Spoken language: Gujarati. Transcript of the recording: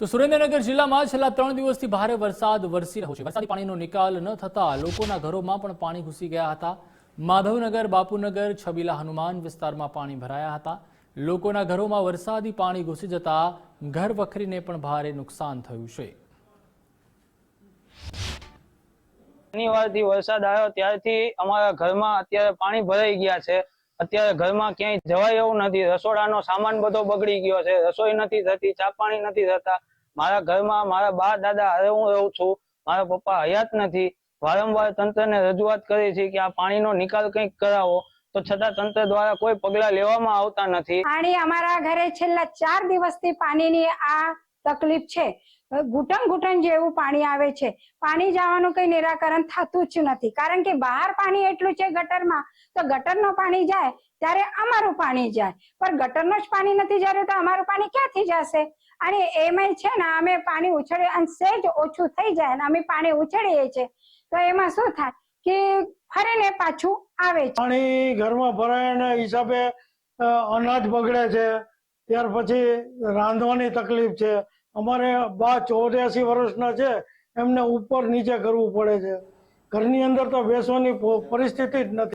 તો સુરેન્દ્રનગર જિલ્લામાં છેલ્લા ત્રણ દિવસથી ભારે વરસાદ વરસી રહ્યો છે. વરસાદી પાણીનો નિકાલ ન થતા લોકોના ઘરોમાં પણ પાણી ઘૂસી ગયા હતા. માધવનગર, બાપુનગર, છબીલા હનુમાન વિસ્તારમાં પાણી ભરાયા હતા. લોકોના ઘરોમાં વરસાદી પાણી ઘૂસી જતા ઘર વખરીને પણ ભારે નુકસાન થયું છે. શનિવારથી વરસાદ આવ્યો, ત્યારથી અમારા ઘરમાં અત્યારે પાણી ભરાઈ ગયા છે. અત્યારે ઘરમાં ક્યાંય જવાય એવું નથી. રસોડાનો સામાન બધો બગડી ગયો છે. રસોઈ નથી થતી, ચા પાણી નથી થતા. મારા ઘરમાં મારા બા, દાદા, હવે હું રહું છું. મારા પપ્પા હયાત નથી. વારંવાર તંત્રને રજૂઆત કરી છે કે આ પાણીનો નિકાલ કંઈક કરાવો. તો છતાં તંત્ર દ્વારા કોઈ પગલા લેવામાં આવતા નથી. પાણી અમારા ઘરે છેલ્લા ચાર દિવસથી પાણીની આ તકલીફ છે. ઘૂંટણ ઘૂંટણ જેવું પાણી આવે છે. પાણી જવાનું કઈ નિરાકરણ થતું જ નથી. કારણ કે બહાર પાણી એટલું છે ગટરમાં, તો ગટરનું પાણી જાય ત્યારે અમારું પાણી જાય. પણ ગટરનું જ પાણી નથી જતું તો અમારું પાણી ક્યાંથી જશે? અને એમાં છે ને, અમે પાણી ઉછળે અને સહેજ ઓછું થઈ જાય ને અમે પાણી ઉછળીએ છીએ. તો એમાં શું થાય કે ફરીને પાછું આવે છે. પાણી ઘરમાં ભરાયાના હિસાબે અનાજ બગડે છે. ત્યાર પછી રાંધવાની તકલીફ છે. અમારે બા ચોર્યાસી વર્ષના છે, એમને ઉપર નીચે કરવું પડે છે. ઘરની અંદર તો બેસવાની પરિસ્થિતિ જ નથી.